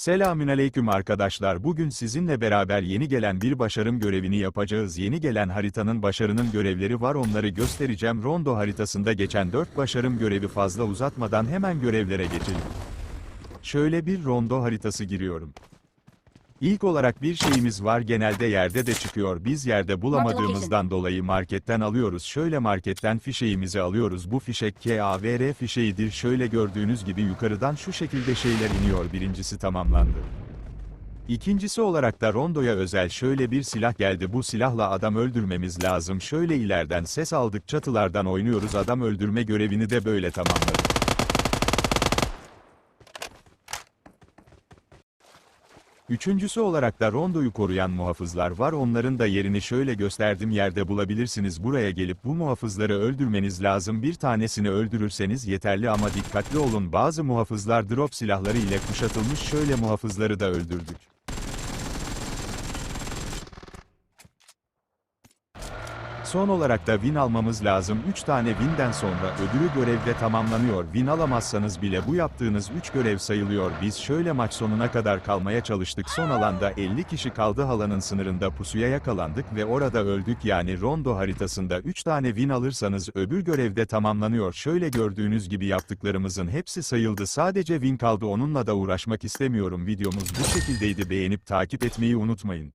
Selamünaleyküm arkadaşlar. Bugün sizinle beraber yeni gelen bir başarım görevini yapacağız. Yeni gelen haritanın başarının görevleri var onları göstereceğim. Rondo haritasında geçen 4 başarım görevi fazla uzatmadan hemen görevlere geçelim. Şöyle bir rondo haritası giriyorum. İlk olarak bir şeyimiz var genelde yerde de çıkıyor. Biz yerde bulamadığımızdan dolayı marketten alıyoruz. Şöyle marketten fişeğimizi alıyoruz. Bu fişek KAVR fişeğidir. Şöyle gördüğünüz gibi yukarıdan şu şekilde şeyler iniyor. Birincisi tamamlandı. İkincisi olarak da rondoya özel şöyle bir silah geldi. Bu silahla adam öldürmemiz lazım. Şöyle ileriden ses aldık çatılardan oynuyoruz. Adam öldürme görevini de böyle tamamladık. Üçüncüsü olarak da rondoyu koruyan muhafızlar var. Onların da yerini şöyle gösterdim yerde bulabilirsiniz. Buraya gelip bu muhafızları öldürmeniz lazım. Bir tanesini öldürürseniz yeterli ama dikkatli olun. Bazı muhafızlar drop silahları ile kuşatılmış. Şöyle muhafızları da öldürdük. Son olarak da win almamız lazım. 3 tane win'den sonra ödülü görevde tamamlanıyor. Win alamazsanız bile bu yaptığınız 3 görev sayılıyor. Biz şöyle maç sonuna kadar kalmaya çalıştık. Son alanda 50 kişi kaldı alanın sınırında pusuya yakalandık ve orada öldük. Yani rondo haritasında 3 tane win alırsanız öbür görevde tamamlanıyor. Şöyle gördüğünüz gibi yaptıklarımızın hepsi sayıldı. Sadece win kaldı onunla da uğraşmak istemiyorum. Videomuz bu şekildeydi. Beğenip takip etmeyi unutmayın.